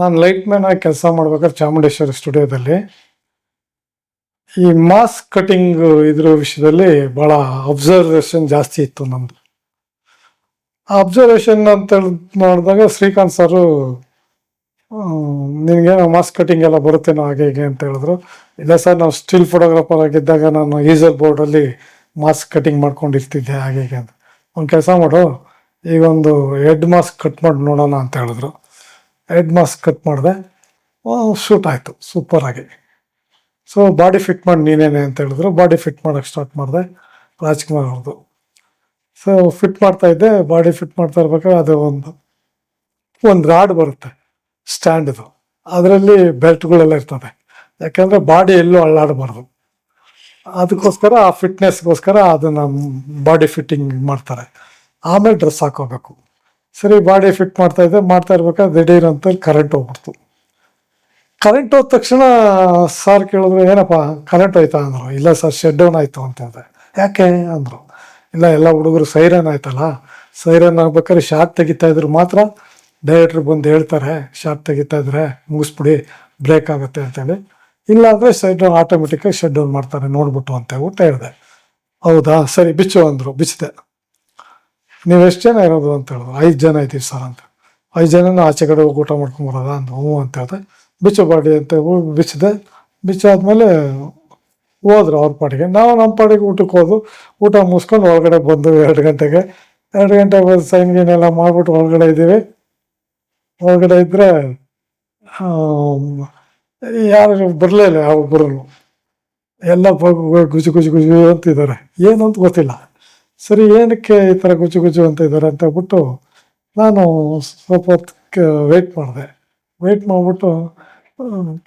ನಾನು light man ಆಗಿ ಕೆಲಸ ಮಾಡ್ಬೇಕಾದ್ರೆ ಚಾಮುಂಡೇಶ್ವರಿ ಸ್ಟುಡಿಯೋದಲ್ಲಿ. ಈ ಮಾಸ್ ಕಟಿಂಗ್ ಇದ್ರ ವಿಷಯದಲ್ಲಿ ಭಾಳ ಅಬ್ಸರ್ವೇಷನ್ ಜಾಸ್ತಿ ಇತ್ತು ನಮ್ಮದು ಆ ಅಬ್ಸರ್ವೇಷನ್ ಅಂತ ನೋಡಿದಾಗ ಶ್ರೀಕಾಂತ್ ಸರು ನಿನಗೇನೋ ಮಾಸ್ ಕಟಿಂಗ್ ಎಲ್ಲ ಬರುತ್ತೇನೋ ಹಾಗೆ ಹೀಗೆ ಅಂತ ಹೇಳಿದ್ರು. ಇಲ್ಲ ಸರ್, ನಾವು ಸ್ಟಿಲ್ ಫೋಟೋಗ್ರಾಫರ್ ಆಗಿದ್ದಾಗ ನಾನು ಈಸರ್ ಬೋರ್ಡಲ್ಲಿ ಮಾಸ್ಕ್ ಕಟಿಂಗ್ ಮಾಡ್ಕೊಂಡಿರ್ತಿದ್ದೆ ಹಾಗೆ ಹೀಗೆ ಅಂತ. ಒಂದು ಕೆಲಸ ಮಾಡು, ಈಗ ಒಂದು ಹೆಡ್ ಮಾಸ್ಕ್ ಕಟ್ ಮಾಡಿ ನೋಡೋಣ ಅಂತ ಹೇಳಿದ್ರು. ಹೆಡ್ ಮಾಸ್ಕ್ ಕಟ್ ಮಾಡಿದೆ. ಶೂಟ್ ಆಯಿತು ಸೂಪರಾಗಿ ಸೊ ಬಾಡಿ ಫಿಟ್ ಮಾಡಿ ನೀನೇನೆ ಅಂತ ಹೇಳಿದ್ರು. ಬಾಡಿ ಫಿಟ್ ಮಾಡೋಕ್ಕೆ ಸ್ಟಾರ್ಟ್ ಮಾಡಿದೆ ರಾಜ್ಕುಮಾರ್ ಅವ್ರದ್ದು ಸೊ ಫಿಟ್ ಮಾಡ್ತಾ ಇದ್ದೆ ಬಾಡಿ ಫಿಟ್ ಮಾಡ್ತಾ ಇರ್ಬೇಕಾದ್ರೆ ಅದು ಒಂದು ಒಂದು ರಾಡ್ ಬರುತ್ತೆ ಸ್ಟ್ಯಾಂಡ್ದು ಅದರಲ್ಲಿ ಬೆಲ್ಟ್ಗಳೆಲ್ಲ ಇರ್ತದೆ. ಯಾಕೆಂದರೆ ಬಾಡಿ ಎಲ್ಲೂ ಅಳ್ಳಾಡಬಾರ್ದು. ಅದಕ್ಕೋಸ್ಕರ ಆ ಫಿಟ್ನೆಸ್ಗೋಸ್ಕರ ಅದನ್ನು ಬಾಡಿ ಫಿಟ್ಟಿಂಗ್ ಮಾಡ್ತಾರೆ. ಆಮೇಲೆ ಡ್ರೆಸ್ ಹಾಕೋಬೇಕು. ಸರಿ ಬಾಡಿ ಫಿಟ್ ಮಾಡ್ತಾ ಇದ್ದೆ. ಮಾಡ್ತಾ ಇರ್ಬೇಕಾದ್ರೆ ದಿಢೀರ್ ಅಂತ ಕರೆಂಟ್ ಹೋಗ್ಬಿಡ್ತು. ಕರೆಂಟ್ ಹೋದ ತಕ್ಷಣ ಸರ್ ಕೇಳಿದ್ರು, ಏನಪ್ಪ ಕರೆಂಟ್ ಹೋಯ್ತಾ? ಅಂದರು. ಇಲ್ಲ ಸರ್ ಶೆಡ್ ಡೌನ್ ಆಯಿತು ಅಂತ ಹೇಳಿದೆ. ಯಾಕೆ? ಅಂದರು. ಇಲ್ಲ, ಎಲ್ಲ ಹುಡುಗರು ಸೈರನ್ ಆಯ್ತಲ್ಲ. ಸೈರನ್ ಆಗ್ಬೇಕಾದ್ರೆ ಶಾರ್ಟ್ ತೆಗಿತಾ ಇದ್ರು ಮಾತ್ರ. ಡೈರೆಕ್ಟ್ರ್ ಬಂದು ಹೇಳ್ತಾರೆ ಶಾರ್ಟ್ ತೆಗಿತಾ ಇದ್ರೆ ಮುಗಿಸ್ಬಿಡಿ ಬ್ರೇಕ್ ಆಗುತ್ತೆ ಅಂತೇಳಿ ಇಲ್ಲ ಅಂದರೆ ಶೆಡ್ ಡೌನ್ ಆಟೋಮೆಟಿಕ್ಕಾಗಿ ಶೆಡ್ ಡೌನ್ ಮಾಡ್ತಾರೆ, ನೋಡ್ಬಿಟ್ಟು ಅಂತ ಹೇಳ್ಬಿಟ್ಟು ಹೇಳಿದೆ. ಹೌದಾ? ಸರಿ, ಬಿಚ್ಚು ಅಂದರು, ಬಿಚ್ಚಿದೆ. ನೀವು ಜನ ಇರೋದು ಅಂತ ಹೇಳಿದ್ರು ಐದು ಜನ ಇದ್ದೀವಿ ಸರ್ ಅಂತ. ಐದು ಜನನ ಆಚೆ ಕಡೆ ಹೋಗಿ ಊಟ ಮಾಡ್ಕೊಂಬರೋದ ಅಂತ. ಹ್ಞೂ ಅಂತ ಹೇಳಿದೆ. ಬಿಚ್ಚು ಬಾಡಿ ಅಂತ ಹೋಗಿ ಬಿಚ್ಚಿದೆ ಬಿಚ್ಚಾದ್ಮೇಲೆ ಹೋದ್ರು ಅವ್ರ ಪಾಡಿಗೆ. ನಾವು ನಮ್ಮ ಪಾಡಿಗೆ ಊಟಕ್ಕೆ ಹೋದು ಊಟ ಮುಗಿಸ್ಕೊಂಡು ಒಳಗಡೆ ಬಂದು ಎರಡು ಗಂಟೆಗೆ. ಎರಡು ಗಂಟೆಗೆ ಬಂದು ಸೈನ್ ಗೀನ್ ಎಲ್ಲ ಮಾಡ್ಬಿಟ್ಟು ಒಳಗಡೆ ಇದ್ದೀವಿ. ಒಳಗಡೆ ಇದ್ದರೆ ಯಾರು ಬರಲೇ ಇಲ್ಲ ಯಾವ ಬರಲು ಎಲ್ಲ ಗುಜು ಗುಜು ಗುಜು ಅಂತಿದ್ದಾರೆ. ಏನು ಅಂತ ಗೊತ್ತಿಲ್ಲ. ಸರಿ, ಏನಕ್ಕೆ ಈ ಥರ ಗುಜು ಗುಜು ಅಂತ ಇದ್ದಾರೆ ಅಂತ ಹೇಳ್ಬಿಟ್ಟು ನಾನು ಸ್ವಲ್ಪ ಹೊತ್ತು ವೆಯ್ಟ್ ಮಾಡಿದೆ. ವೆಯ್ಟ್ ಮಾಡಿಬಿಟ್ಟು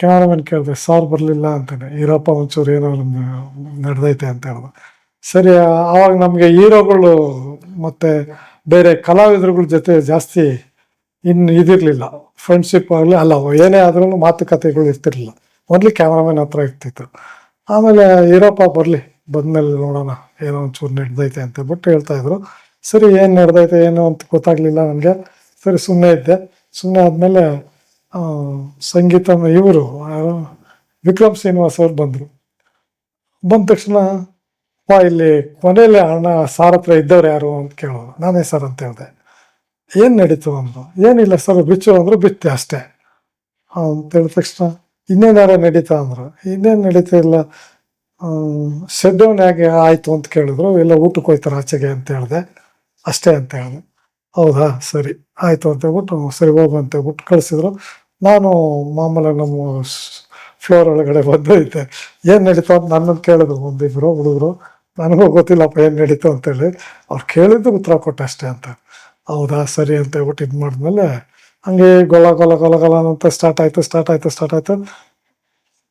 ಕ್ಯಾಮ್ರಾಮನ್ ಕೇಳಿದೆ ಸಾರ್ ಬರಲಿಲ್ಲ ಅಂತಾನೆ. ಈರಪ್ಪ ಒಂಚೂರು ಏನೋ ನಡೆದೈತೆ ಅಂತ ಹೇಳ್ದೆ. ಸರಿ ಆವಾಗ ನಮಗೆ ಹೀರೋಗಳು ಮತ್ತು ಬೇರೆ ಕಲಾವಿದರುಗಳ ಜೊತೆ ಜಾಸ್ತಿ ಇನ್ನು ಇದಿರಲಿಲ್ಲ. ಫ್ರೆಂಡ್ಶಿಪ್ ಆಗಲಿ, ಅಲ್ಲ, ಏನೇ ಆದ್ರೂ ಮಾತುಕತೆಗಳು ಇರ್ತಿರ್ಲಿಲ್ಲ. ಓನ್ಲಿ ಕ್ಯಾಮ್ರಾಮನ್ ಹತ್ರ ಇರ್ತಿತ್ತು. ಆಮೇಲೆ ಈರಪ್ಪ ಬರಲಿ, ಬಂದಮೇಲೆ ನೋಡೋಣ ಏನೋ ಒಂಚೂರು ನಡೆದೈತೆ ಅಂತ ಬಿಟ್ಟು ಹೇಳ್ತಾ ಇದ್ರು. ಸರಿ, ಏನು ನಡೆದೈತೆ, ಏನು ಅಂತ ಗೊತ್ತಾಗ್ಲಿಲ್ಲ ನನಗೆ. ಸರಿ ಸುಮ್ಮನೆ ಇದ್ದೆ. ಸುಮ್ಮನೆ ಆದಮೇಲೆ ಸಂಗೀತ, ಇವರು ವಿಕ್ರಮ್ ಶ್ರೀನಿವಾಸ್ ಅವ್ರು ಬಂದರು. ಬಂದ ತಕ್ಷಣ ಪಾ ಇಲ್ಲಿ ಕೊನೆಯಲ್ಲಿ ಅಣ್ಣ, ಸಾರ್ ಹತ್ರ ಇದ್ದವ್ರು ಯಾರು? ಅಂತ ಕೇಳೋರು ನಾನೇ ಸರ್ ಅಂತ ಹೇಳಿದೆ. ಏನು ನಡೀತು ಅಂದರು ಏನಿಲ್ಲ ಸರ್, ಬಿಚ್ಚು ಅಂದರು ಬಿತ್ತೆ ಅಷ್ಟೇ. ಅಂತ ಹೇಳಿದ ತಕ್ಷಣ, ಇನ್ನೇನಾರ ನಡೀತಾ ಅಂದರು? ಇನ್ನೇನು ನಡೀತಾ ಇಲ್ಲ. ಶೆಡ್ ಡೌನ್ ಹೇಗೆ ಆಯಿತು ಅಂತ ಕೇಳಿದ್ರು ಎಲ್ಲ ಊಟಕ್ಕೆ ಹೋಯ್ತಾರೆ ಆಚೆಗೆ ಅಂತ ಹೇಳಿದೆ. ಅಷ್ಟೇ ಅಂತ ಹೇಳಿದೆ. ಹೌದಾ? ಸರಿ. ಆಯಿತು ಅಂತ ಹೇಳ್ಬಿಟ್ಟು, ಸರಿ ಹೋಗು ಅಂತ ಹೇಳ್ಬಿಟ್ಟು ಕಳಿಸಿದ್ರು. ನಾನು ಮಾಮೂಲಾಗಿ ನಮ್ಮ ಫ್ಲೋರ್ ಒಳಗಡೆ ಬಂದೈತೆ ಏನು ನಡೀತು ಅಂತ ನನ್ನನ್ನು ಕೇಳಿದ್ರು ಒಂದಿಬ್ಬರು ಹುಡುಗರು. ನನಗೂ ಗೊತ್ತಿಲ್ಲಪ್ಪ ಏನು ನಡೀತು ಅಂತೇಳಿ ಅವ್ರು ಕೇಳಿದ್ದು ಉತ್ತರ ಕೊಟ್ಟೆ ಅಷ್ಟೇ ಅಂತ. ಹೌದಾ? ಸರಿ ಅಂತ ಹೇಳ್ಬಿಟ್ಟು ಇದು ಮಾಡಿದ್ಮೇಲೆ, ಹಂಗೆ ಗೊಲ ಗೊಲ ಗೊಲ ಗೊಲ ಅಂತ ಸ್ಟಾರ್ಟ್ ಆಯಿತು ಸ್ಟಾರ್ಟ್ ಆಯಿತು ಸ್ಟಾರ್ಟ್ ಆಯಿತು.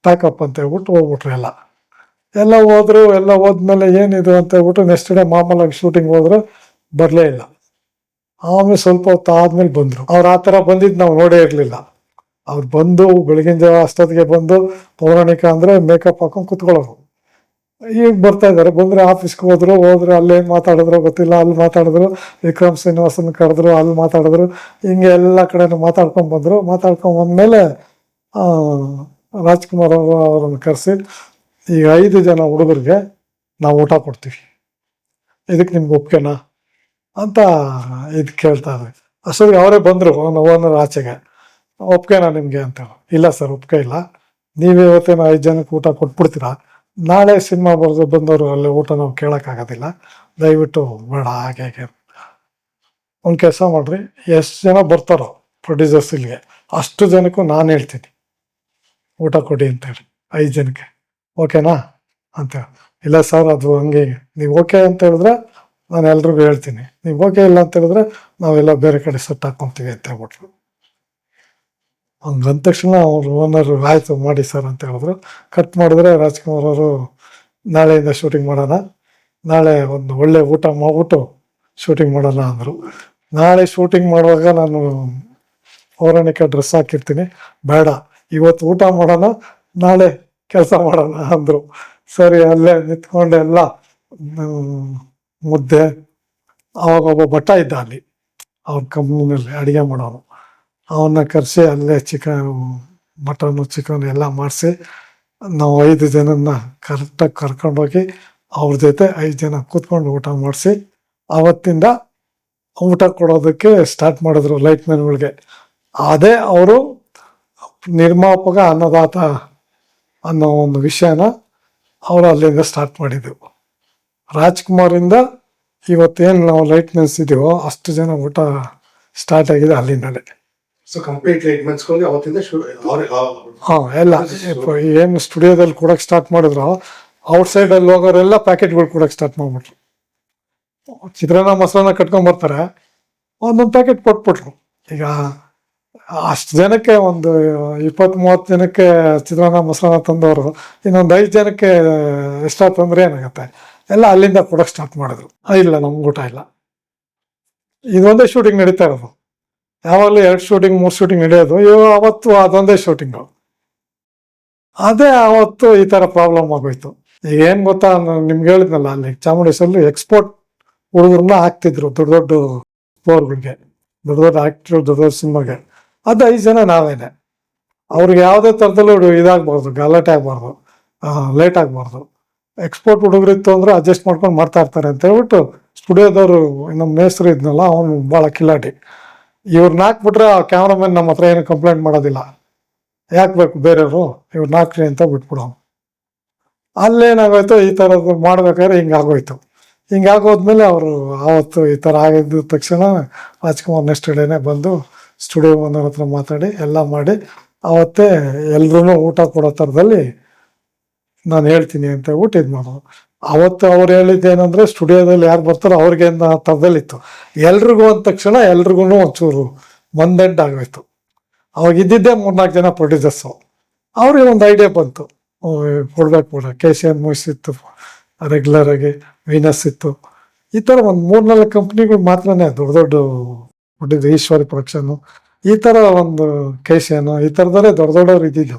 ಪ್ಯಾಕಪ್ ಅಂತ ಹೇಳ್ಬಿಟ್ಟು ಹೋಗ್ಬಿಟ್ರು ಎಲ್ಲ. ಎಲ್ಲ ಹೋದ್ರು, ಎಲ್ಲ ಹೋದ್ಮೇಲೆ ಏನಿದು ಅಂತ ಹೇಳ್ಬಿಟ್ಟು ನೆಕ್ಸ್ಟ್ ಡೇ ಮಾಮೂಲಾಗಿ ಶೂಟಿಂಗ್ ಹೋದ್ರು, ಬರಲೇ ಇಲ್ಲ. ಆಮೇಲೆ ಸ್ವಲ್ಪ ಹೊತ್ತು ಆದ್ಮೇಲೆ ಬಂದರು. ಅವ್ರು ಆ ಥರ ಬಂದಿದ್ದು ನಾವು ನೋಡೇ ಇರಲಿಲ್ಲ. ಅವ್ರು ಬಂದು ಬೆಳಗಿನ ಜಾವ ಅಷ್ಟೊತ್ತಿಗೆ ಬಂದು ಪೌರಾಣಿಕ ಅಂದರೆ ಮೇಕಪ್ ಹಾಕೊಂಡು ಕುತ್ಕೊಳ್ಳೋರು. ಈಗ ಬರ್ತಾ ಇದ್ದಾರೆ. ಬಂದರೆ ಆಫೀಸ್ಗೆ ಹೋದ್ರು, ಹೋದ್ರೆ ಅಲ್ಲೇನು ಮಾತಾಡಿದ್ರು ಗೊತ್ತಿಲ್ಲ, ಅಲ್ಲಿ ಮಾತಾಡಿದ್ರು. ವಿಕ್ರಮ್ ಶ್ರೀನಿವಾಸನ್ ಕರೆದ್ರು, ಅಲ್ಲಿ ಮಾತಾಡಿದ್ರು. ಹಿಂಗೆ ಎಲ್ಲ ಕಡೆನೂ ಮಾತಾಡ್ಕೊಂಡು ಬಂದರು. ಮಾತಾಡ್ಕೊಂಡು ಬಂದಮೇಲೆ ರಾಜ್ಕುಮಾರ್ ಅವರು ಅವರನ್ನು ಕರೆಸಿ ಈಗ ಐದು ಜನ ಹುಡುಗರಿಗೆ ನಾವು ಊಟ ಕೊಡ್ತೀವಿ. ಇದಕ್ಕೆ ನಿಮ್ಗೆ ಒಪ್ಕೆನಾ ಅಂತ ಇದು ಕೇಳ್ತಾ ಇದ್ವಿ. ಅಷ್ಟೊತ್ತಿಗೆ ಅವರೇ ಬಂದರು ಓನರ್ ಆಚೆಗೆ. ಒಪ್ಕೆನಾ ನಿಮಗೆ ಅಂತ ಇಲ್ಲ ಸರ್ ಒಪ್ಕೆ ಇಲ್ಲ. ನೀವೇ ಇವತ್ತೇನು ಐದು ಜನಕ್ಕೆ ಊಟ ಕೊಟ್ಬಿಡ್ತೀರಾ? ನಾಳೆ ಸಿನಿಮಾ ಬರೆದು ಬಂದವರು ಅಲ್ಲಿ ಊಟ ನಾವು ಕೇಳೋಕ್ಕಾಗೋದಿಲ್ಲ. ದಯವಿಟ್ಟು ಬೇಡ, ಹಾಗೆ ಹಾಗೆ ಒಂದು ಕೆಲಸ ಮಾಡಿರಿ. ಎಷ್ಟು ಜನ ಬರ್ತಾರೋ ಪ್ರೊಡ್ಯೂಸರ್ಸ್ ಇಲ್ಲಿಗೆ, ಅಷ್ಟು ಜನಕ್ಕೂ ನಾನು ಹೇಳ್ತೀನಿ. ಊಟ ಕೊಡಿ ಅಂತೇಳಿ ಐದು ಜನಕ್ಕೆ. ಓಕೆನಾ? ಅಂತ. ಇಲ್ಲ ಸರ್, ಅದು ಹಂಗೆ ನೀವು ಓಕೆ ಅಂತ ಹೇಳಿದ್ರೆ ನಾನು ಎಲ್ರಿಗೂ ಹೇಳ್ತೀನಿ. ನೀವು ಓಕೆ ಇಲ್ಲ ಅಂತ ಹೇಳಿದ್ರೆ ನಾವೆಲ್ಲ ಬೇರೆ ಕಡೆ ಸೆಟ್ ಹಾಕೊಂತೀವಿ ಅಂತ ಹೇಳ್ಬಿಟ್ರು. ಹಂಗಂದ ತಕ್ಷಣ ಅವ್ರು ಓನರ್ ಆಯಿತು, ಮಾಡಿ ಸರ್ ಅಂತ ಹೇಳಿದ್ರು. ಕಟ್ ಮಾಡಿದ್ರೆ ರಾಜ್ಕುಮಾರ್ ಅವರು ನಾಳೆಯಿಂದ ಶೂಟಿಂಗ್ ಮಾಡೋಣ. ನಾಳೆ ಒಂದು ಒಳ್ಳೆ ಊಟ ಮಾಡ್ಬಿಟ್ಟು ಶೂಟಿಂಗ್ ಮಾಡೋಣ ಅಂದರು. ನಾಳೆ ಶೂಟಿಂಗ್ ಮಾಡುವಾಗ ನಾನು ಪೌರಾಣಿಕ ಡ್ರೆಸ್ ಹಾಕಿರ್ತೀನಿ. ಬೇಡ, ಇವತ್ತು ಊಟ ಮಾಡೋಣ. ನಾಳೆ ಕೆಲಸ ಮಾಡೋಣ ಅಂದರು. ಸರಿ, ಅಲ್ಲೇ ನಿಂತ್ಕೊಂಡು ಎಲ್ಲ ಮುದ್ದೆ. ಅವಾಗ ಒಬ್ಬ ಭಟ್ಟ ಇದ್ದ ಅಲ್ಲಿ ಅವ್ರ ಕಂಪ್ನಿನಲ್ಲಿ ಅಡುಗೆ ಮಾಡೋನು. ಅವನ್ನ ಕರೆಸಿ ಅಲ್ಲೇ ಚಿಕನ್, ಮಟನು, ಚಿಕನ್ ಎಲ್ಲ ಮಾಡಿಸಿ, ನಾವು ಐದು ಜನನ್ನ ಕರೆಕ್ಟಾಗಿ ಕರ್ಕೊಂಡೋಗಿ ಅವ್ರ ಜೊತೆ ಐದು ಜನ ಕೂತ್ಕೊಂಡು ಊಟ ಮಾಡಿಸಿ, ಅವತ್ತಿಂದ ಊಟ ಕೊಡೋದಕ್ಕೆ ಸ್ಟಾರ್ಟ್ ಮಾಡಿದ್ರು ಲೈಟ್ ಮ್ಯಾನ್ಗಳಿಗೆ. ಅದೇ ಅವರು ನಿರ್ಮಾಪಕ ಅನ್ನದಾತ ಅನ್ನೋ ಒಂದು ವಿಷಯನ ಅವರು ಅಲ್ಲಿಂದ ಸ್ಟಾರ್ಟ್ ಮಾಡಿದ್ದೆವು ರಾಜ್ಕುಮಾರಿಂದ ಇವತ್ತೇನು ನಾವು ಲೈಟ್ ಮೆನ್ಸ್ ಇದೀವೋ ಅಷ್ಟು ಜನ ಊಟ ಸ್ಟಾರ್ಟ್ ಆಗಿದೆ ಅಲ್ಲಿಂದಲೇ. ಸೊ ಕಂಪ್ಲೀಟ್ ಅವತ್ತಿಂದ ಹಾ ಎಲ್ಲ. ಏನು ಸ್ಟುಡಿಯೋದಲ್ಲಿ ಕೊಡಕ್ಕೆ ಸ್ಟಾರ್ಟ್ ಮಾಡಿದ್ರು ಔಟ್ ಸೈಡಲ್ಲಿ ಹೋಗೋರೆಲ್ಲ ಪ್ಯಾಕೆಟ್ಗಳು ಕೊಡಕ್ಕೆ ಸ್ಟಾರ್ಟ್ ಮಾಡ್ಬಿಟ್ರು. ಚಿತ್ರಾನ್ನ ಮೊಸರನ್ನ ಕಟ್ಕೊಂಡ್ಬರ್ತಾರೆ ಒಂದೊಂದು ಪ್ಯಾಕೆಟ್ ಕೊಟ್ಬಿಟ್ರು. ಈಗ ಅಷ್ಟು ಜನಕ್ಕೆ ಒಂದು ಇಪ್ಪತ್ತ್ ಮೂವತ್ತು ಜನಕ್ಕೆ ಚಿತ್ರಾನ್ನ ಮೊಸರನ್ನ ತಂದವರು, ಇನ್ನೊಂದು ಐದು ಜನಕ್ಕೆ ಎಷ್ಟು ತಂದ್ರೆ ಏನಾಗುತ್ತೆ? ಎಲ್ಲ ಅಲ್ಲಿಂದ ಕೊಡಕ್ಕೆ ಸ್ಟಾರ್ಟ್ ಮಾಡಿದ್ರು. ಇಲ್ಲ, ನಮ್ಗೆ ಊಟ ಇಲ್ಲ. ಇದೊಂದೇ ಶೂಟಿಂಗ್ ನಡೀತಾ ಇರೋದು. ಯಾವಾಗಲೂ ಎರಡು ಶೂಟಿಂಗ್ ಮೂರು ಶೂಟಿಂಗ್ ನಡೆಯೋದು. ಇವಾಗ ಅವತ್ತು ಅದೊಂದೇ ಶೂಟಿಂಗು ಅದೇ ಅವತ್ತು ಈ ಥರ ಪ್ರಾಬ್ಲಮ್ ಆಗೋಯ್ತು. ಈಗ ಏನು ಗೊತ್ತಾ ನಿಮ್ಗೆ ಹೇಳಿದ್ನಲ್ಲ, ಅಲ್ಲಿ ಚಾಮುಂಡೇಶ್ವರಲ್ಲಿ ಎಕ್ಸ್ಪೋರ್ಟ್ ಹುಡುಗರನ್ನ ಹಾಕ್ತಿದ್ರು ದೊಡ್ಡ ದೊಡ್ಡ ಫ್ಲೋರ್ಗಳಿಗೆ ದೊಡ್ಡ ದೊಡ್ಡ ಆ್ಯಕ್ಟ್ರು ದೊಡ್ಡ ದೊಡ್ಡ ಸಿನಿಮಾಗೆ ಅದು ಐದು ಜನ ನಾವೇನೆ. ಅವ್ರಿಗೆ ಯಾವುದೇ ಥರದಲ್ಲೂ ಇದಾಗಬಾರ್ದು, ಗಲಾಟೆ ಆಗಬಾರ್ದು ಲೇಟ್ ಆಗಬಾರ್ದು. ಎಕ್ಸ್ಪೋರ್ಟ್ ಹುಡುಗರಿತ್ತು ಅಂದರೆ ಅಡ್ಜಸ್ಟ್ ಮಾಡ್ಕೊಂಡು ಮಾಡ್ತಾ ಇರ್ತಾರೆ ಅಂತ ಹೇಳ್ಬಿಟ್ಟು ಸ್ಟುಡಿಯೋದವರು ನಮ್ಮ ಮೇಸ್ತ್ರು ಇದ್ನಲ್ಲ, ಅವನು ಭಾಳ ಕಿಲಾಟಿ ಇವ್ರನ್ನ ಹಾಕ್ಬಿಟ್ರೆ ಆ ಕ್ಯಾಮ್ರಾಮನ್ ನಮ್ಮ ಹತ್ರ ಏನು ಕಂಪ್ಲೇಂಟ್ ಮಾಡೋದಿಲ್ಲ. ಯಾಕೆ ಬೇಕು ಬೇರೆಯವರು? ಇವ್ರನ್ನ ಹಾಕ್ರಿ ಅಂತ ಬಿಟ್ಬಿಡೋ ಅಲ್ಲೇನಾಗೋಯ್ತು? ಈ ಥರದ್ದು ಮಾಡ್ಬೇಕಾದ್ರೆ ಹಿಂಗಾಗೋಯ್ತು ಹಿಂಗಾಗೋದ್ಮೇಲೆ ಅವರು, ಆವತ್ತು ಈ ಥರ ಆಗಿದ್ದ ತಕ್ಷಣ ರಾಜ್ಕುಮಾರ್ ನೆಕ್ಸ್ಟ್ ಡೇನೆ ಬಂದು ಸ್ಟುಡಿಯೋ ಬಂದವ್ರ ಹತ್ರ ಮಾತಾಡಿ, ಎಲ್ಲ ಮಾಡಿ. ಅವತ್ತೇ ಎಲ್ರೂ ಊಟ ಕೊಡೋ ಥರದಲ್ಲಿ ನಾನು ಹೇಳ್ತೀನಿ ಅಂತ ಊಟ ಇದು ಮಾಡೋದು. ಅವತ್ತು ಅವ್ರು ಹೇಳಿದ್ದೇನೆಂದರೆ ಸ್ಟುಡಿಯೋದಲ್ಲಿ ಯಾರು ಬರ್ತಾರೋ ಅವ್ರಿಗೆ ಥರದಲ್ಲಿತ್ತು. ಎಲ್ರಿಗೂ ಅಂದ ತಕ್ಷಣ ಎಲ್ರಿಗೂ ಒಂಚೂರು ಮಂದಂಡ್ ಆಗೋಯ್ತು. ಅವಾಗ ಇದ್ದಿದ್ದೇ ಮೂರ್ನಾಲ್ಕು ಜನ ಪ್ರೊಡ್ಯೂಸರ್ಸು ಅವ್ರಿಗೆ ಒಂದು ಐಡಿಯಾ ಬಂತು. ಕೊಡ್ಬೇಕು ಕೂಡ. ಕೆ ಸಿ ಎನ್ ಮೂವೀಸ್ ಇತ್ತು. ರೆಗ್ಯುಲರಾಗಿ ವೀನಸ್ ಇತ್ತು. ಈ ಥರ ಒಂದು ಮೂರ್ನಾಲ್ಕು ಕಂಪ್ನಿಗಳು ಮಾತ್ರನೇ ದೊಡ್ಡ ದೊಡ್ಡ ಪ್ರೊಡ್ಯೂಸ್ ಈಶ್ವರಿ ಪ್ರೊಡಕ್ಷನ್ನು ಈ ಥರ ಒಂದು ಕೇಸ್ ಏನು, ಈ ಥರದಲ್ಲೇ ದೊಡ್ಡ ದೊಡ್ಡವ್ರು ಇದ್ದಿದ್ದು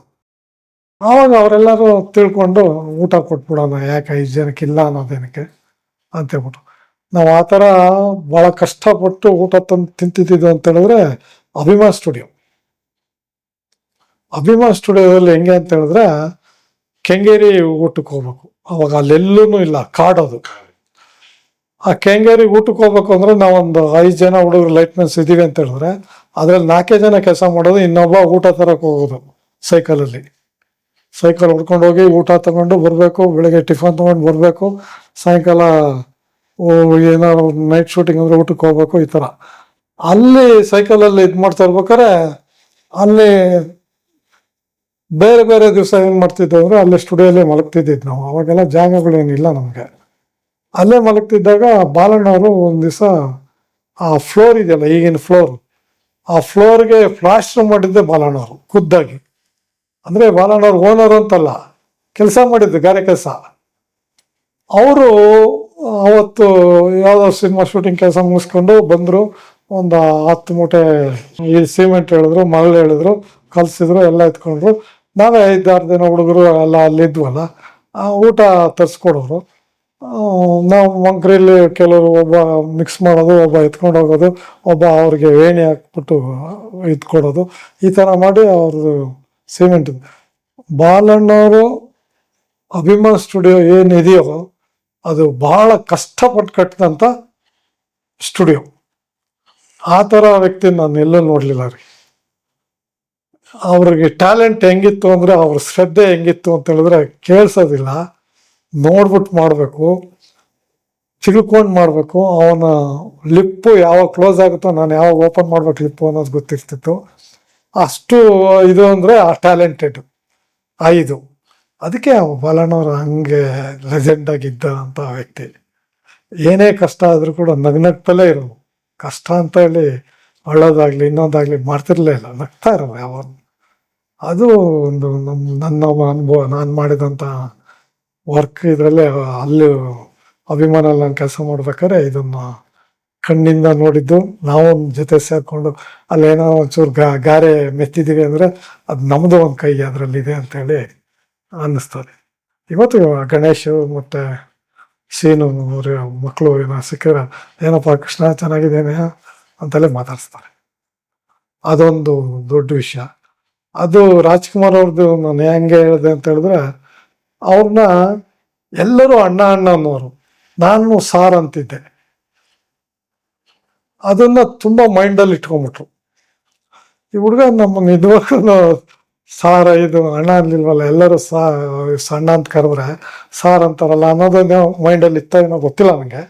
ಆವಾಗ ಅವರೆಲ್ಲರೂ ತಿಳ್ಕೊಂಡು ಊಟ ಕೊಟ್ಬಿಡೋಣ, ಯಾಕೆ ಐದು ಜನಕ್ಕೆ ಇಲ್ಲ ಅನ್ನೋದೇನಕ್ಕೆ ಅಂತ ಹೇಳ್ಬಿಟ್ಟು ನಾವು ಆ ಥರ ಭಾಳ ಕಷ್ಟಪಟ್ಟು ಊಟ ತಂದು ತಿಂತಿದ್ದು ಅಂತ ಹೇಳಿದ್ರೆ ಅಭಿಮಾನ್ ಸ್ಟುಡಿಯೋ. ಅಭಿಮಾನ್ ಸ್ಟುಡಿಯೋದಲ್ಲಿ ಹೆಂಗೆ ಅಂತ ಹೇಳಿದ್ರೆ ಕೆಂಗೇರಿ ಊಟಕ್ಕೆ ಹೋಗ್ಬೇಕು. ಅವಾಗ ಅಲ್ಲೆಲ್ಲೂ ಇಲ್ಲ, ಕಾಡೋದು. ಆ ಕೆಂಗೇರಿ ಊಟಕ್ಕೆ ಹೋಗ್ಬೇಕು ಅಂದ್ರೆ ನಾವೊಂದು ಐದು ಜನ ಹುಡುಗರು ಲೈಟ್ಮೆನ್ಸ್ ಇದೀವಿ ಅಂತ ಹೇಳಿದ್ರೆ, ಅದ್ರಲ್ಲಿ ನಾಲ್ಕೇ ಜನ ಕೆಲಸ ಮಾಡೋದು, ಇನ್ನೊಬ್ಬ ಊಟ ತರಕ್ಕೆ ಹೋಗೋದು ಸೈಕಲಲ್ಲಿ ಸೈಕಲ್ ಹೊಡ್ಕೊಂಡು ಹೋಗಿ ಊಟ ತಗೊಂಡು ಬರಬೇಕು, ಬೆಳಗ್ಗೆ ಟಿಫನ್ ತಗೊಂಡು ಬರಬೇಕು, ಸಾಯಂಕಾಲ ಏನಾದ್ರು ನೈಟ್ ಶೂಟಿಂಗ್ ಅಂದ್ರೆ ಊಟಕ್ಕೆ ಹೋಗ್ಬೇಕು, ಈ ಥರ. ಅಲ್ಲಿ ಸೈಕಲಲ್ಲಿ ಇದು ಮಾಡ್ತಾ ಇರ್ಬೇಕಾರೆ ಅಲ್ಲಿ ಬೇರೆ ಬೇರೆ ದಿವಸ ಏನು ಮಾಡ್ತಿದ್ದೆ ಅಂದ್ರೆ, ಅಲ್ಲಿ ಸ್ಟುಡಿಯೋಲ್ಲೇ ಮಲಗ್ತಿದ್ದಿದ್ದು ನಾವು. ಅವಾಗೆಲ್ಲ ಜಾಗಗಳೇನಿಲ್ಲ ನಮಗೆ. ಅಲ್ಲೇ ಮಲಗ್ತಿದ್ದಾಗ ಬಾಲಣ್ಣವರು ಒಂದು ದಿವಸ ಆ ಫ್ಲೋರ್ ಇದೆಯಲ್ಲ, ಈಗಿನ ಫ್ಲೋರ್ ಆ ಫ್ಲೋರ್ಗೆ ಪ್ಲಾಸ್ಟರ್ ಮಾಡಿದ್ದೆ ಬಾಲಣ್ಣವರು ಖುದ್ದಾಗಿ. ಅಂದರೆ ಬಾಲಣ್ಣವ್ರು ಓನರ್ ಅಂತಲ್ಲ, ಕೆಲಸ ಮಾಡಿದ್ದು, ಗಾರೆ ಕೆಲಸ. ಅವರು ಅವತ್ತು ಯಾವುದೋ ಸಿನಿಮಾ ಶೂಟಿಂಗ್ ಕೆಲಸ ಮುಗಿಸ್ಕೊಂಡು ಬಂದರು, ಒಂದು ಹತ್ತು ಮೂಟೆ ಈ ಸಿಮೆಂಟ್ ಹೇಳಿದ್ರು, ಮರಳು ಹೇಳಿದ್ರು, ಕಲಿಸಿದ್ರು, ಎಲ್ಲ ಎತ್ಕೊಂಡ್ರು. ನಾವೇ ಐದಾರು ದಿನ ಹುಡುಗರು ಎಲ್ಲ ಅಲ್ಲಿದ್ವಲ್ಲ ಊಟ ತರಿಸ್ಕೊಡೋರು. ನಾವು ಮಂಕ್ರಿಲಿ ಕೆಲವರು ಒಬ್ಬ ಮಿಕ್ಸ್ ಮಾಡೋದು, ಒಬ್ಬ ಎತ್ಕೊಂಡು ಹೋಗೋದು, ಒಬ್ಬ ಅವ್ರಿಗೆ ಏಣಿ ಹಾಕ್ಬಿಟ್ಟು ಇದ್ಕೊಡೋದು. ಈ ಥರ ಮಾಡಿ ಅವ್ರದ್ದು ಸಿಮೆಂಟ್ ಬಾಲಣ್ಣವರು ಅಭಿಮಾನ್ ಸ್ಟುಡಿಯೋ ಏನಿದೆಯೋ ಅದು ಬಹಳ ಕಷ್ಟಪಟ್ಟು ಕಟ್ಟಿದಂಥ ಸ್ಟುಡಿಯೋ ಆ ಥರ ವ್ಯಕ್ತಿ ನಾನು ಎಲ್ಲೂ ನೋಡಲಿಲ್ಲ ರೀ. ಅವ್ರಿಗೆ ಟ್ಯಾಲೆಂಟ್ ಹೆಂಗಿತ್ತು ಅಂದರೆ ಅವ್ರ ಶ್ರದ್ಧೆ ಹೆಂಗಿತ್ತು ಅಂತ ಹೇಳಿದ್ರೆ ಕೇಳಿಸೋದಿಲ್ಲ. ನೋಡ್ಬಿಟ್ಟು ಮಾಡಬೇಕು ತಿಳ್ಕೊಂಡು ಮಾಡಬೇಕು, ಅವನ ಲಿಪ್ಪು ಯಾವಾಗ ಕ್ಲೋಸ್ ಆಗುತ್ತೋ, ನಾನು ಯಾವಾಗ ಓಪನ್ ಮಾಡ್ಬೇಕು ಲಿಪ್ಪು ಅನ್ನೋದು ಗೊತ್ತಿರ್ತಿತ್ತು. ಅಷ್ಟು ಇದು ಅಂದರೆ ಆ ಟ್ಯಾಲೆಂಟೆಡ್. ಇದು ಅದಕ್ಕೆ ಬಾಲಣ್ಣವ್ರು ಹಂಗೆ ಲೆಜೆಂಡ್ ಆಗಿದ್ದ ಅಂತ ವ್ಯಕ್ತಿ. ಏನೇ ಕಷ್ಟ ಆದರೂ ಕೂಡ ನಗ್ನಗ್ತಲೇ ಇರೋದು. ಕಷ್ಟ ಅಂತ ಹೇಳಿ ಅಳ್ಳೋದಾಗಲಿ ಇನ್ನೊಂದಾಗ್ಲಿ ಮಾಡ್ತಿರ್ಲೇ ಇಲ್ಲ. ನಗ್ತಾ ಇರೋದು ಯಾವಾಗ ಅದು ಒಂದು ನಮ್ಮ ನನ್ನ ಅನುಭವ, ನಾನು ಮಾಡಿದಂಥ ವರ್ಕ್ ಇದರಲ್ಲೇ ಅಲ್ಲಿ ಅಭಿಮಾನಲ್ಲಿ ನಾನು ಕೆಲಸ ಮಾಡ್ಬೇಕಾದ್ರೆ ಇದನ್ನ ಕಣ್ಣಿಂದ ನೋಡಿದ್ದು ನಾವು ಜೊತೆ ಸೇರ್ಕೊಂಡು ಅಲ್ಲೇನೋ ಒಂಚೂರು ಗಾ, ಗಾರೆ ಮೆತ್ತಿದ್ದೀವಿ ಅಂದರೆ ಅದು ನಮ್ಮದು ಒಂದು ಕೈ ಅದರಲ್ಲಿದೆ ಅಂತೇಳಿ ಅನ್ನಿಸ್ತದೆ. ಇವತ್ತು ಗಣೇಶ ಮತ್ತು ಸೀನು ಅವ್ರ ಮಕ್ಕಳು ಏನೋ ಸಿಕ್ಕಿದ್ರೆ ಏನಪ್ಪ ಕೃಷ್ಣ ಚೆನ್ನಾಗಿದ್ದೇನೆ ಅಂತಲೇ ಮಾತಾಡಿಸ್ತಾರೆ. ಅದೊಂದು ದೊಡ್ಡ ವಿಷಯ. ಅದು ರಾಜ್ಕುಮಾರ್ ಅವ್ರದ್ದು ನಾನು ಹೆಂಗೆ ಹೇಳಿದೆ ಅಂತ ಹೇಳಿದ್ರೆ ಅವ್ರನ್ನ ಎಲ್ಲರೂ ಅಣ್ಣ ಅಣ್ಣ ಅನ್ನೋರು ನಾನು ಸಾರ್ ಅಂತಿದ್ದೆ. ಅದನ್ನ ತುಂಬಾ ಮೈಂಡಲ್ಲಿ ಇಟ್ಕೊಂಡ್ಬಿಟ್ರು. ಈ ಹುಡುಗ ನಮ್ಮ ನಿಜವಾಗ್ಲೂ ಸಾರ ಇದು ಅಣ್ಣ ಅನ್ಲಿಲ್ವಲ್ಲ ಎಲ್ಲರೂ ಸಾ, ಸಣ್ಣ ಅಂತ ಕರೆದ್ರೆ ಸಾರ್ ಅಂತಾರಲ್ಲ ಅನ್ನೋದನ್ನ ಮೈಂಡಲ್ಲಿ ಇತ್ತ ಏನೋ ಗೊತ್ತಿಲ್ಲ ನನಗೆ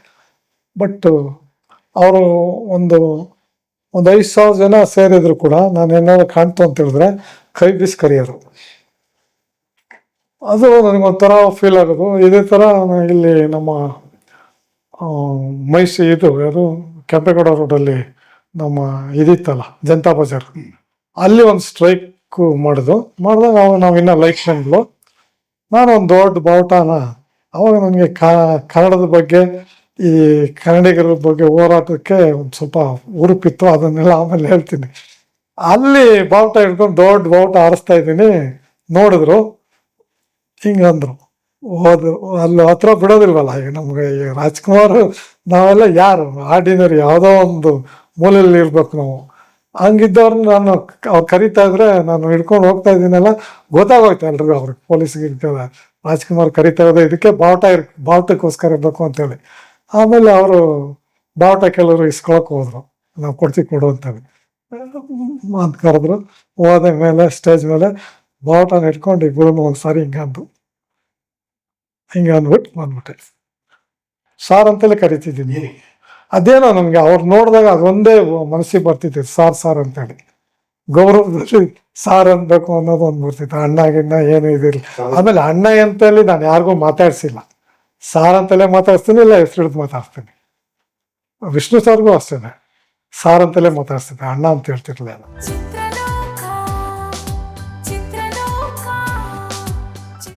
ಬಟ್ ಅವರು ಒಂದು ಒಂದು ಐದು ಸಾವಿರ ಜನ ಸೇರಿದ್ರು ಕೂಡ, ನಾನು ಏನಾದ್ರು ಕಾಣ್ತು ಅಂತ ಹೇಳಿದ್ರೆ ಕೈ ಬೀಸ್ ಕರೆಯೋರು. ಅದು ನನಗೊಂಥರ ಫೀಲ್ ಆಗೋದು. ಇದೇ ಥರ ಇಲ್ಲಿ ನಮ್ಮ ಮೈಸೂ ಇದು ಯಾರು ಕೆಂಪೇಗೌಡ ರೋಡಲ್ಲಿ ನಮ್ಮ ಇದಿತ್ತಲ್ಲ ಜನತಾ ಬಜಾರ್. ಅಲ್ಲಿ ಒಂದು ಸ್ಟ್ರೈಕ್ ಮಾಡಿದ್ರು ಮಾಡಿದಾಗ ಅವಾಗ ನಾವು ಇನ್ನೂ ಲೈಕ್ ನಾನು ಒಂದು ದೊಡ್ಡ ಬಾವುಟನ ಅವಾಗ ನನಗೆ ಕನ್ನಡದ ಬಗ್ಗೆ ಈ ಕನ್ನಡಿಗರ ಬಗ್ಗೆ ಹೋರಾಟಕ್ಕೆ ಒಂದು ಸ್ವಲ್ಪ ಉರುಪಿತ್ತು ಅದನ್ನೆಲ್ಲ ಆಮೇಲೆ ಹೇಳ್ತೀನಿ. ಅಲ್ಲಿ ಬಾವುಟ ಹಿಡ್ಕೊಂಡು ದೊಡ್ಡ ಬಾವುಟ ಆರಿಸ್ತಾ ಇದ್ದೀನಿ. ನೋಡಿದ್ರು. ಹಿಂಗಂದ್ರು ಹೋದ್ರು ಅಲ್ಲಿ ಹತ್ರ ಬಿಡೋದಿಲ್ವಲ್ಲ, ಈಗ ನಮ್ಗೆ ಈಗ ರಾಜ್ಕುಮಾರ್, ನಾವೆಲ್ಲ ಯಾರು? ಆರ್ಡಿನರಿ ಯಾವುದೋ ಒಂದು ಮೂಲೆಯಲ್ಲಿ ಇರ್ಬೇಕು ನಾವು. ಹಂಗಿದ್ದವ್ರನ್ನ ನಾನು ಅವ್ರು ಕರಿತಾ ಇದ್ರೆ ನಾನು ಹಿಡ್ಕೊಂಡು ಹೋಗ್ತಾ ಇದ್ದೀನಲ್ಲ, ಗೊತ್ತಾಗೋಯ್ತು ಎಲ್ರಿಗೂ ಅವ್ರಿಗೆ, ಪೊಲೀಸ್ಗೆ ಇರ್ತದೆ ರಾಜ್ಕುಮಾರ್ ಕರಿತಾ ಇರೋದು ಇದಕ್ಕೆ ಬಾವುಟ ಇರ್, ಬಾವುಟಕ್ಕೋಸ್ಕರ ಇರಬೇಕು ಅಂತೇಳಿ. ಆಮೇಲೆ ಅವರು ಬಾವುಟ ಕೆಲವರು ಇಸ್ಕೊಳಕ್ಕೆ ಹೋದ್ರು. ನಾವು ಕೊಡ್ತೀವಿ ಕೊಡು ಅಂತೇಳಿ. ಅಂತ ಕರೆದ್ರು. ಹೋದ ಮೇಲೆ, ಸ್ಟೇಜ್ ಮೇಲೆ ಬಾವುಟನ ಇಟ್ಕೊಂಡು ಇಬ್ಬರು ಒಂದ್ಸಾರಿ ಹಿಂಗಂದು ಹಿಂಗೆ ಅಂದ್ಬಿಟ್ಟು ಬಂದ್ಬಿಟ್ಟೆ. ಸಾರ್ ಅಂತಲೇ ಕರಿತಿದ್ದೀನಿ. ಅದೇನೋ ನನಗೆ ಅವ್ರು ನೋಡಿದಾಗ ಅದೊಂದೇ ಮನಸ್ಸಿಗೆ ಬರ್ತಿತ್ತು ಸಾರ್ ಸಾರ್ ಅಂತೇಳಿ. ಗೌರವದಲ್ಲಿ ಸಾರ್ ಅನ್ಬೇಕು ಅನ್ನೋದು ಒಂದು ಬರ್ತಿತ್ತು. ಅಣ್ಣ ಗಿಣ್ಣ ಏನು ಇದಿಲ್ಲ. ಆಮೇಲೆ ಅಣ್ಣ ಅಂತೇಳಿ ನಾನು ಯಾರಿಗೂ ಮಾತಾಡ್ಸಿಲ್ಲ. ಸಾರ್ ಅಂತಲೇ ಮಾತಾಡ್ತೀನಿ ಇಲ್ಲ ಹೆಸರು ಹಿಡಿದು ಮಾತಾಡ್ತೀನಿ ವಿಷ್ಣು ಸರ್ಗೂ ಅಷ್ಟೇನೆ. ಸಾರ್ ಅಂತಲೇ ಮಾತಾಡ್ತಿದ್ದೆ ಅಣ್ಣ ಅಂತ ಹೇಳ್ತಿರ್ಲಿಲ್ಲ.